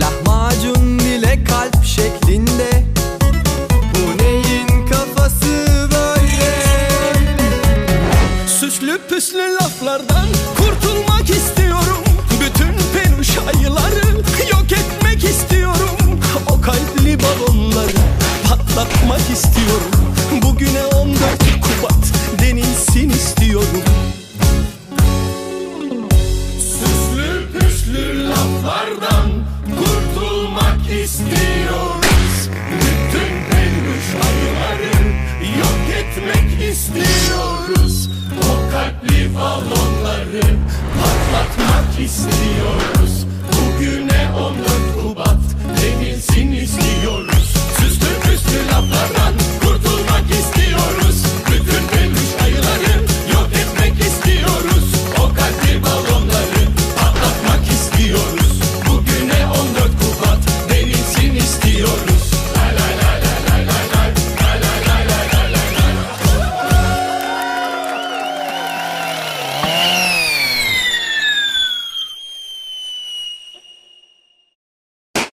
Lahmacun bile kalp şeklinde. Bu neyin kafası böyle? Süslü püslü laflardan kurtulmak istiyorum. Bütün peluş ayıları yok etmek istiyorum. O kalpli balonları patlatmak istiyorum. Bugüne 14 balonları patlatmak istiyoruz.